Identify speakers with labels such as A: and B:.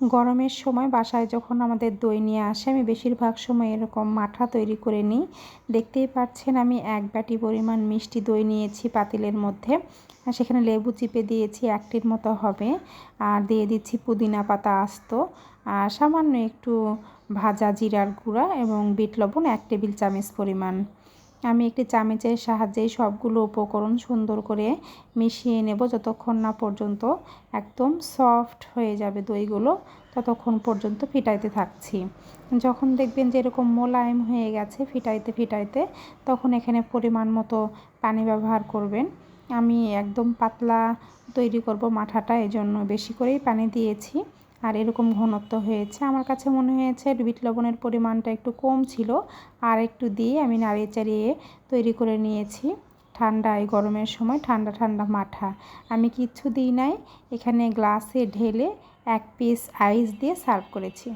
A: গরমের সময় বাসায় যখন আমাদের দই নিয়ে আসে, আমি বেশিরভাগ সময় এরকম মাঠা তৈরি করে নিই। দেখতেই পাচ্ছেন আমি এক বাটি পরিমাণ মিষ্টি দই নিয়েছি পাতিলের মধ্যে। সেখানে লেবু চিপে দিয়েছি, একটির মতো হবে। আর দিয়ে দিচ্ছি পুদিনা পাতা আস্ত। আর সামান্য একটু ভাজা জিরার গুঁড়া এবং বিট লবণ, এক টেবিল চামচ পরিমাণ। আমি একটি চামচের সাহায্যে সবগুলো উপকরণ সুন্দর করে মিশিয়ে নেব যতক্ষণ না পর্যন্ত একদম সফট হয়ে যাবে দইগুলো, ততক্ষণ পর্যন্ত ফিটাইতে থাকছি। যখন দেখবেন যে এরকম মোলায়েম হয়ে গেছে ফিটাইতে ফিটাইতে, তখন এখানে পরিমাণ মতো পানি ব্যবহার করবেন। আমি একদম পাতলা তৈরি করব মাঠাটা এজন্য বেশি করেই পানি দিয়েছি। আর এরকম ঘনত্ব হয়েছে। আমার কাছে মনে হয়েছে বিট লবণের পরিমাণটা একটু কম ছিল, আর একটু দিয়ে আমি নাড়িয়ে চাড়িয়ে তৈরি করে নিয়েছি। ঠান্ডা, এই গরমের সময় ঠান্ডা ঠান্ডা মাঠা। আমি কিচ্ছু দিই নাই, এখানে গ্লাসে ঢেলে এক পিস আইস দিয়ে সার্ভ করেছি।